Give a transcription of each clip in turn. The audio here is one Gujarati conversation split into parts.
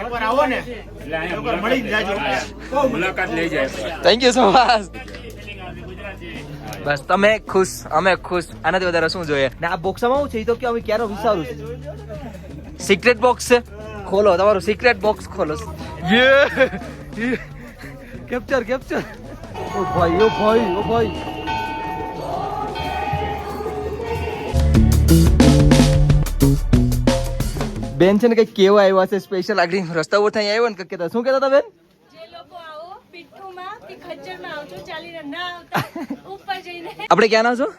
એકવાર આવો ને. એકવાર મળી જાજો. મુલાકાત- મુલાકાત લઈ જાય થેન્ક યુ સો મચ બસ તમે ખુશ અમે ખુશ. આનાથી વધારે શું જોઈએ? ને આ બોક્સમાં હું છે તો કે અમે ક્યારે વિચારું છું. સિક્રેટ બોક્સ છે ખોલો તમારું સિક્રેટ બોક્સ ખોલો. યે કેપ્ચર કેપ્ચર ઓ ભાઈ ઓ ભાઈ ઓ ભાઈ. બેન છે ને કઈ કેવા આવ્યા છે સ્પેશિયલ આગળ રસ્તા ઉપર થઈ આવ્યો ને કંઈક કહેતા શું કહેતા હતા બેન જે લોકો આવો પિઠ્ઠુમાં કે ખચ્ચરમાં આવજો ચાલીને ના આવતા ઉપર જઈને આપણે ક્યાં ના છો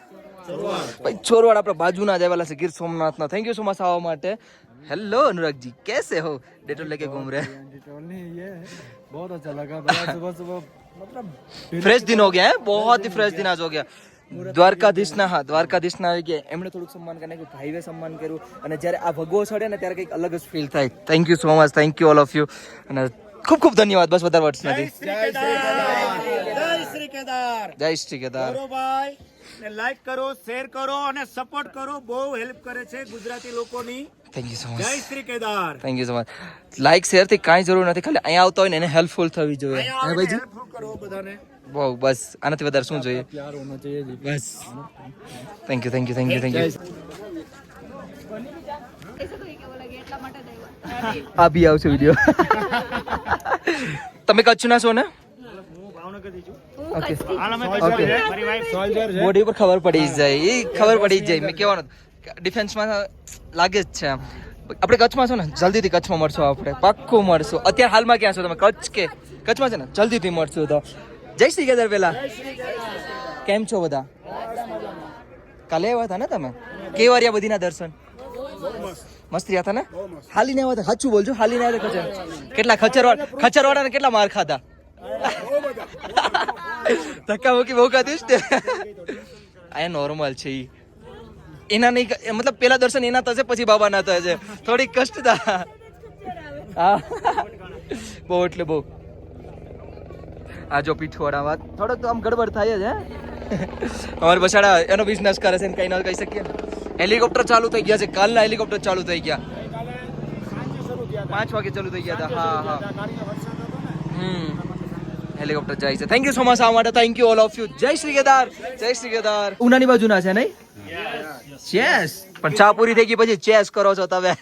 ભાઈ ચોરવાડ આપણા બાજુના જ આવેલા છે ગીર સોમનાથના થેન્ક યુ સો મચ આવવા માટે હેલો अनुराग जी कैसे हो डेटोल लेके घूम रहे हैं डिटोल नहीं ये है बहुत अच्छा लगा बड़ा सुबह सुबह मतलब फ्रेश दिन हो गया है बहुत ही फ्रेश दिन आज हो गया દ્વારકાધીશના હા દ્વારકાધીશના આવી ગયા એમણે થોડુંક સન્માન કરીને કે ભાઈવે સન્માન કર્યું અને જ્યારે આ ભગવો ચડે ને ત્યારે કંઈક અલગ જ ફીલ થાય. Thank you so much thank you all of you અને ખૂબ ખૂબ ધન્યવાદ. બસ વધારે વર્ષ નથી. જય શ્રી કેદાર. જય શ્રી કેદાર. ને લાઈક કરો શેર કરો અને સપોર્ટ કરો. બહુ હેલ્પ કરે છે ગુજરાતી લોકોની. Thank you so Jay Shri Kedar. Thank you so much like શેરથી કાંઈ જરૂર નથી. ખાલી અહીંયા આવતા હોય ને એને હેલ્પફુલ થવી જોઈએ. ભાઈજી? હેલ્પફુલ કરો બધાને. બહુ બસ. આનાથી વધારે શું જોઈએ? બસ. Thank you thank you thank you thank you આ બી આવશે વિડિયો તમે કચ્છના છો ને? બોડી ઉપર ખબર પડી જાય. એ ખબર પડી જાય. મેં કહેવાનું ડિફેન્સમાં લાગે જ છે એમ આપણે કચ્છમાં છો ને? જલ્દીથી કચ્છમાં મળશો આપણે. પાક્કું મળશું અત્યારે હાલમાં ક્યાં છો તમે? કચ્છ કે? કચ્છમાં છે ને? જલ્દીથી મળશું તો. જય શ્રી કેદાર પેલા. કેમ છો બધા? કાલે આવ્યા હતા ને તમે? કેવરિયા બધીના દર્શન? મસ્ત રહ્યા હતા ને? હાલી ને આવ્યા હતા. સાચું બોલજો હાલીને આવ્યા હતા ખચર. કેટલા ખચરવાળા ને કેટલા માર ખાધા? ધક્કા મુક્કી બહુ ખાધી જ તે. આ નોર્મલ છે ઈ. એના નહીં મતલબ પેલા દર્શન એના થશે પછી બાબાના થશે. થોડીક કષ્ટતા. હા. બહુ એટલે બહુ. આ જો વાત. થોડોક તો આમ ગડબડ થાય જ હે? અમારે બસાડા એનો બિઝનેસ કરે છે કઈ ના કહી શકીએ. હેલિકોપ્ટર ચાલુ થઈ ગયા છે. કાલના હેલિકોપ્ટર ચાલુ થઈ ગયા. પાંચ વાગે ચાલુ થઈ ગયા હતા. હા હા. હમ. હેલિકોપ્ટર જાય છે. થેન્ક યુ સો મચ આ માટે. Thank you all of you Jay Shri Kedar. જય શ્રી કેદાર. ઉનાની બાજુના છે નહીં? ચેસ પણ ચા પૂરી થઈ ગઈ પછી ચેસ કરો છો તમે.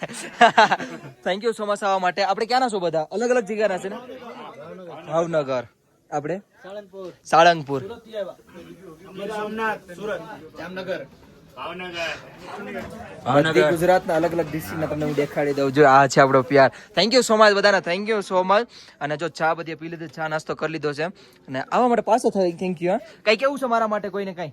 થેન્ક યુ સો મચ આવવા માટે. આપણે ક્યાંના છો બધા? અલગ અલગ જગ્યાના છે ને? ભાવનગર. આપણે? સાળંગપુર. સોમનાથ સુરત જામનગર બધી ગુજરાતના અલગ અલગ ડિસ્ટ્રિક્ટના તમને હું દેખાડી દઉં. જો આ છે આપણો પ્યાર. થેન્ક યુ સો મચ બધાને. થેન્ક યુ સો મચ અને જો ચા બધી પી લીધી ચા નાસ્તો કરી લીધો છે. અને આવા માટે પાછો થાય. થેન્ક યુ હા. કઈ કેવું છે મારા માટે કોઈને કઈ?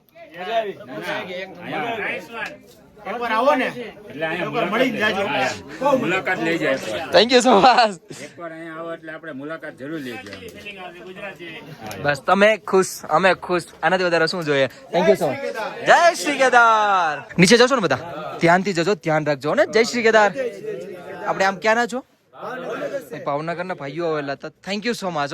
એકવાર આવો ને. એટલે અહીંયા મળી જાજો. મુલાકાત- મુલાકાત લઈ જાય થેન્ક યુ સો મચ એકવાર અહીંયા આવો એટલે આપણે મુલાકાત જરૂર લેજો બસ તમે ખુશ અમે ખુશ. આનાથી વધારે શું જોઈએ? Thank you so much Jai Shri Kedar. નીચે જશો ને બધા? ધ્યાનથી જજો ધ્યાન રાખજો. ને જય શ્રી કેદાર. આપણે આમ ક્યાં ના છો? ભાવનગરના ભાઈઓ આવેલા હતા. થેન્ક યુ સો મચ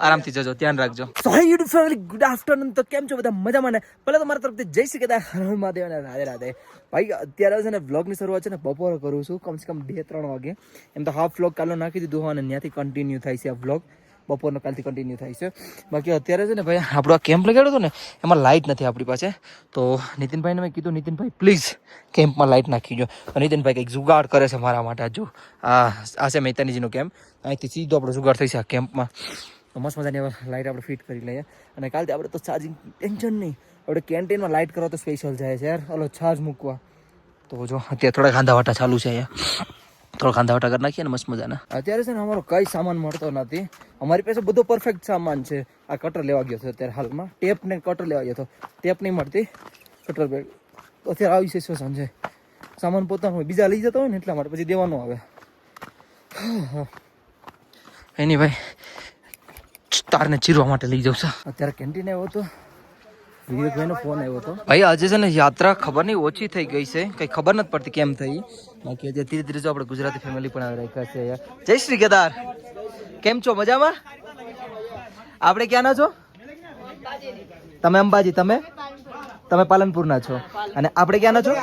આરામથી જજો ધ્યાન રાખજો. સો હે યુટ્યુબ ફેમિલી ગુડ આફ્ટરનૂન તો કેમ છો બધા? મજામાં ને? પહેલા તો મારા તરફથી જય શ્રી કેદાર હરણ હર મહાદેવ અને રાધે રાધે. ભાઈ અત્યારે છે ને વ્લોગની શરૂઆત છે ને બપોરે કરું છું. કમસે કમ બે ત્રણ વાગે. એમ તો હાફ વ્લોગ કાલો નાખી દીધું હોય અને ત્યાંથી કન્ટિન્યુ થાય છે આ વ્લોગ બપોરનો કાલથી કન્ટિન્યુ થાય છે. બાકી અત્યારે છે ને ભાઈ, આપણો આ કેમ્પ લગાડ્યો હતો ને, એમાં લાઇટ નથી આપણી પાસે. તો નીતિનભાઈને મેં કીધું, નીતિનભાઈ પ્લીઝ કેમ્પમાં લાઇટ નાખી તો નીતિનભાઈ કંઈક જુગાડ કરે છે મારા માટે જો. આ આ છે મહેતાનીજીનો કેમ્પ અહીંથી સીધો આપણો જુગાડ થઈ છે આ કેમ્પમાં મસ્ત મજાની લાઇટ આપણે ફિટ કરી લઈએ. અને કાલથી આપણે તો ચાર્જિંગ ટેન્શન નહીં. આપણે કેન્ટીનમાં લાઇટ કરવા તો સ્પેશિયલ જાય છે યાર. હલો ચાર્જ મૂકવા. તો જો, અત્યારે થોડા ગાંધા વાટા ચાલુ છે અહીંયા. થોડો ખાંધા વાટા કરી નાખીએ ને મસ્ત મજાના. અત્યારે છે ને અમારો કઈ સામાન મળતો નથી. અમારી પાસે બધો પરફેક્ટ સામાન છે. આ કટર લેવા ગયો હતો અત્યારે હાલમાં. ટેપ ને કટર લેવા ગયો હતો. ટેપ નહીં મળતી. કટર બેગ અત્યારે આવી છે સાંજે સામાન પોતાનો હોય. બીજા લઈ જતા હોય ને એટલા માટે પછી દેવાનું આવે. એની ભાઈ તારને ચીરવા માટે લઈ જાઉં છું. અત્યારે કેન્ટીન આવ્યો હતો. વિવેકભાઈનો ફોન આવ્યો હતો. ભાઈ, આજે છે ને યાત્રા ખબર નહીં, ઓછી થઈ ગઈ છે. કઈ ખબર નથી પડતી કેમ થઈ. બાકી આજે ધીરે ધીરે જો આપણે ગુજરાતી ફેમિલી પણ આવી રહ્યા છે જય શ્રી કેદાર કેમ છો? મજામાં? આપણે ક્યાંના છો? તમે અંબાજી, તમે? તમે પાલનપુરના છો. અને આપણે ક્યાંના છો?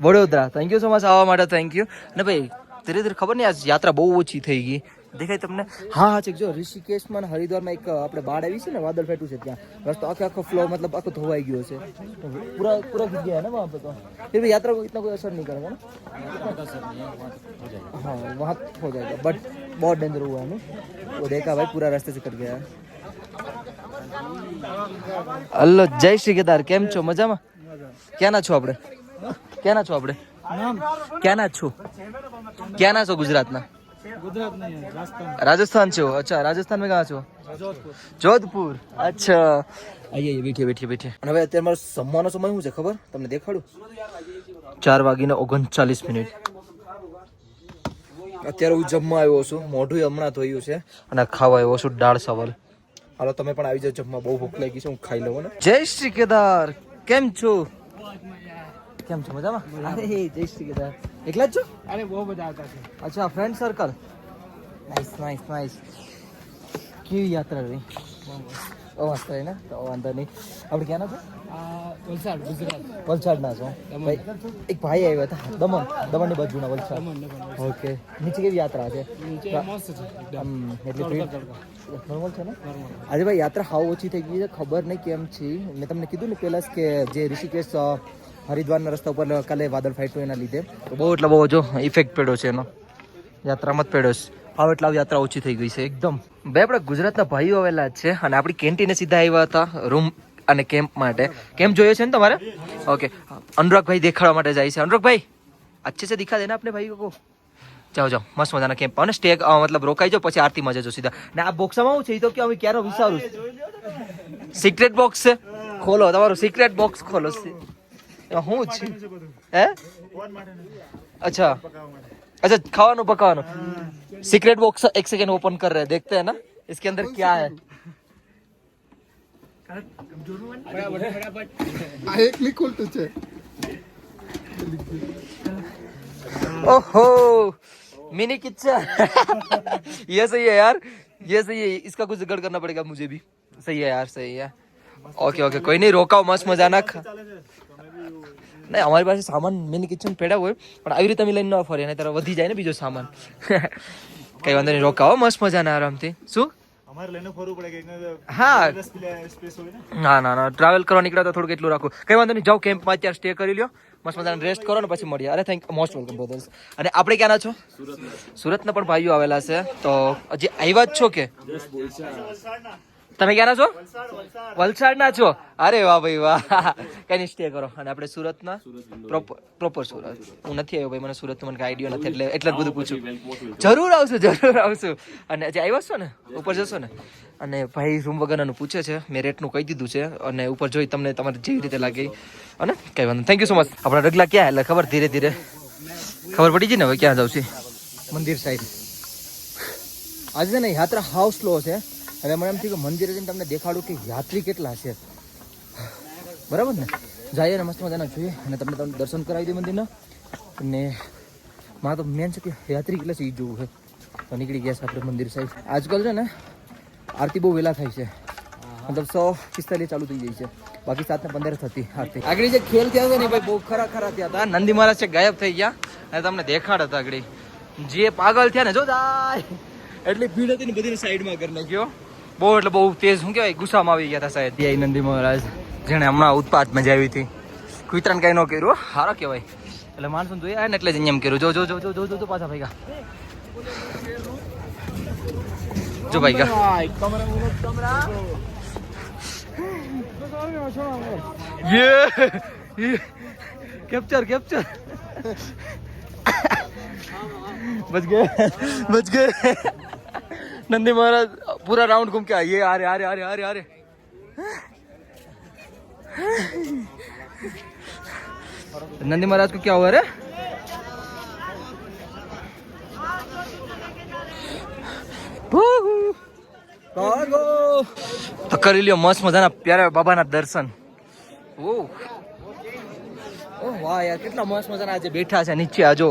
Vadodara. Thank you so much આવવા માટે થેન્ક યુ અને ભાઈ, ધીરે ધીરે ખબર નહીં આ યાત્રા બહુ ઓછી થઈ ગઈ. દેખાય તમને હા હા છે જો ઋષિકેશમાં અને હરિદ્વારમાં એક આપણે બાળ આવી છે ને વાદળ ફેટું છે ત્યાં રસ્તો આખો આખો ફ્લો મતલબ આખો ધોવાઈ ગયો છે પૂરા પૂરા ઘૂસ ગયા है ना वहाँ पे तो फिर भी यात्रा को इतना कोई असर नहीं करेगा ना हाँ वहाँ हो जाएगा बट बहुत डेंजर हुआ है ना वो देखा भाई पूरा रास्ते से कट गया है હલો જય શ્રી કેદાર કેમ છો મજામાં ક્યાંના છો આપણે ક્યાંના છો આપણે ક્યાંના છો ક્યાંના છો ગુજરાતના गुजरात नहीं है राजस्थान राजस्थान છો અચ્છા રાજસ્થાન में कहाँ છો जोधपुर જોધપુર અચ્છા આઈએ આઈએ બેઠીએ બેઠીએ બેઠીએ અને હવે અત્યારે મારો જમવાનો સમય શું છે ખબર તમને દેખાડું ચાર વાગીને ઓગણચાલીસ મિનિટ અત્યારે હું જમવા આવ્યો છું મોઢું હમણાં ધોયું છે અને ખાવા આવ્યો છું દાળ ચાવલ હાલો તમે પણ આવી જાઓ જમવા બહુ ભૂખ લાગી છે હું ખાઈ લઉં ને જય શ્રી કેદાર કેમ છો કેમ છો? મજામાં? અરે જય શ્રી કૃષ્ણ. એકલા જ છો? અરે બહુ બધા આવતા છે. અચ્છા friend circle nice nice nice કેવી યાત્રા રહી? બહુ મસ્ત. રહી ને? તો વાંધો નહીં. આપણે ક્યાંના છો? વલસાડ ગુજરાત. વલસાડના છો. એક ભાઈ આવ્યા હતા. દમણ. દમણની બાજુના વલસાડ. ઓકે. નીચે કેવી યાત્રા છે? એટલે નોર્મલ છે ને? આજે ભાઈ યાત્રા હાવ ઓછી થઈ ગઈ છે. ખબર નહીં કેમ છે. મેં તમને કીધું ને પહેલાં કે જે ઋષિકેશ હરિદ્વારના રસ્તા ઉપર કાલે વાદળ ફાઈટું એના લીધે. તો બહુ એટલે બહુ જો ઇફેક્ટ પડ્યો છે એનો. યાત્રા મત પડ્યો છે. હવે એટલા યાત્રા ઓછી થઈ ગઈ છે એકદમ. ભાઈ આપણે ગુજરાતના ભાઈઓ આવેલા છે અને આપણી કેન્ટીને સીધા આવ્યા હતા રૂમ અને કેમ્પ માટે. કેમ્પ જોઈએ છે ને તમારે? ઓકે અનુરાગભાઈ દેખાડવા માટે જાય છે. અનુરાગભાઈ અચ્છે છે દેખા દેને આપણે ભાઈ કો જાઓ જાઓ. મસ્ત મજાના કેમ્પ અને સ્ટે મતલબ રોકાઈ જાઓ, પછી આરતી મજા જો સીધા. ને આ બોક્સમાં હું છે? તો કે અમે ક્યારે વિચારું સિક્રેટ બોક્સ છે ખોલો, તમારું સિક્રેટ બોક્સ ખોલો. હું છે હે अच्छा अच्छा ખાવાનું પકાવવાનું सीक्रेट बॉक्स एक सेकंड ओपन कर रहे हैं देखते हैं ना इसके अंदर क्या है ओहो मिनी किचन ये सही है यार ये सही है इसका कुछ जुगाड़ करना पड़ेगा मुझे भी सही है यार सही है ओके ओके कोई नहीं રોકાઓ મસ્ત મજાના ખા- નહીં અમારી પાસે સામાન મેન કિચન પેડા હોય પણ આવી રીતે અમે લઈને ન ફરીએ અને ત્યારે વધી જાય ને બીજો સામાન. કઈ વાંધો નહીં રોકાવો મસ્ત મજાના આરામથી. શું? અમારે લઈને ફરવું પડે હા. સ્પેસ હોય ને. ના ના ના ટ્રાવેલ કરવા નીકળ્યા તો થોડુંક એટલું રાખો. કઈ વાંધો નહીં જાઓ કેમ્પમાં અત્યારે સ્ટે કરી લ્યો. મસ્ત મજાના રેસ્ટ કરો ને પછી મળીએ. અરે થેન્ક મોસ્ટ વેલકમ બ્રધર્સ અને આપણે ક્યાંના છો? સુરતના. પણ ભાઈઓ આવેલા છે. તો હજી આવ્યા જ છો કે? તમે ક્યાંના છો? વલસાડના છો? અરે વાહ ભાઈ વાહ. કઈ નહીં સ્ટે કરો. અને આપણે સુરતના? Proper proper Surat. હું નથી આવ્યો ભાઈ મને સુરત મને આઈડિયો નથી એટલે એટલે બધું પૂછું જરૂર આવશું જરૂર આવશું. અને જે આવ્યા છો ને ઉપર જશો ને? અને ભાઈ રૂમ વગરનું પૂછે છે. મેં રેટનું કહી દીધું છે. અને ઉપર જોઈ તમને તમારે જેવી રીતે લાગે. અને કઈ વાંધો થેન્ક યુ સો મચ આપણા રગલા ક્યાં એટલે ખબર ધીરે ધીરે. ખબર પડી ગઈ ને હવે ક્યાં જાવ છે? મંદિર સાઈડ આજે ને યાત્રા હાઉસ સ્લો છે. એટલે મને એમ થયું કે મંદિરે જઈને તમને દેખાડું કે યાત્રી કેટલા છે. બરાબર ને? જઈએ ને મસ્ત મજાના જોઈએ અને તમને તમને દર્શન કરાવી દે મંદિરના. અને મારા તો મેન છે કે યાત્રી કેટલા છે એ જોવું છે. તો નીકળી ગયા છે આપણે મંદિર સાઈડ આજકાલ છે ને આરતી બહુ વહેલા થાય છે. મતલબ સો પિસ્તાલીસ ચાલુ થઈ જાય છે. બાકી સાત ને પંદર થતી આરતી. આગળ જે ખેલ થયા હતા ને ભાઈ બહુ ખરા ખરા થયા હતા. નંદી મહારાજ છે ગાયબ થઈ ગયા અને તમને દેખાડ હતા આગળ. જે પાગલ થયા ને જો એટલી ભીડ હતી ને બધી સાઈડમાં કરી નાખ્યો બહુ એટલે બહુ તેજ, શું કહેવાય, ગુસ્સામાં આવી ગયા હતા સાહેબ ત્યાં નંદી મહારાજ, જેણે હમણાં ઉત્પાદ મજાવી હતી. કુતરાને કાંઈ ન કર્યું સારો કહેવાય. એટલે માણસો જોઈએ ને એટલે જ એમ કર્યું. જો જો જો જો જો જો પાછા ભાઈ જો ભાઈ યે કેપ્ચર કેપ્ચર બચ ગયે બચ ગયે. નંદી મહારાજ पूरा राउंड घूम के आए ये आ रहे आ रहे आ रहे आ रहे आ रहे नंदी महाराज को क्या हुआ रे તો કરી લ્યો મસ્ત મજાના પ્યારા બાબાના દર્શન ઓહ ઓહ વાહ યાર કેટલા મસ્ત મજાના આજે બેઠા છે નીચે આ જો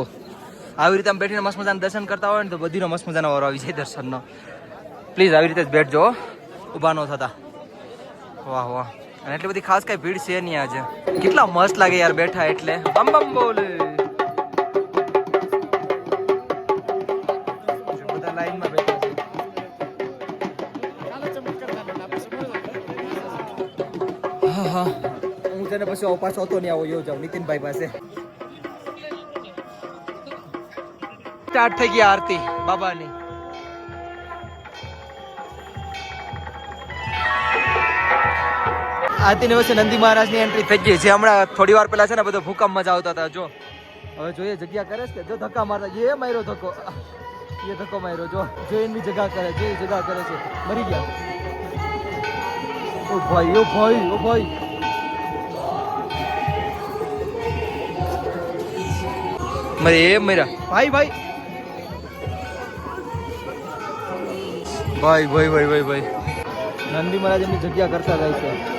આવી રીતે આમ બેઠીને મસ્ત મજાના દર્શન કરતા હોય ને તો બધીનો મસ્ત મજાનો વારો આવી જાય દર્શનનો પ્લીઝ આવી રીતે જ બેઠજો. ઊભા ન થતા. વાહ વાહ. અને એટલી બધી ખાસ કઈ ભીડ છે નહીં આજે. કેટલા મસ્ત લાગે યાર બેઠા એટલે. બમ બમ, બોલે. હા તને પછી પાછો હતો નહીં આવો યો જાઉં નીતિનભાઈ પાસે. સ્ટાર્ટ થઈ ગઈ આરતી. બાબાની. આરતીની વચ્ચે નંદી મહારાજની એન્ટ્રી થઈ ગઈ છે. હમણાં થોડી વાર પહેલા છે ને બધો ભૂકંપ મજા આવતા હતા, જો. હવે જોઈએ જગ્યા કરે છે જો ધક્કા મારતા, એ માર્યો ધક્કો. એ ધક્કો માર્યો, જો. જો એની જગા કરે, જો જગ્યા જગા કરે છે. મરી ગયા. ઓ ભાઈ ઓ ભાઈ ઓ ભાઈ. મરે, એ મર્યા. ભાઈ ભાઈ. ભાઈ ભાઈ ભાઈ ભાઈ ભાઈ. નંદી મહારાજ એમની જગ્યા કરતા જાય છે.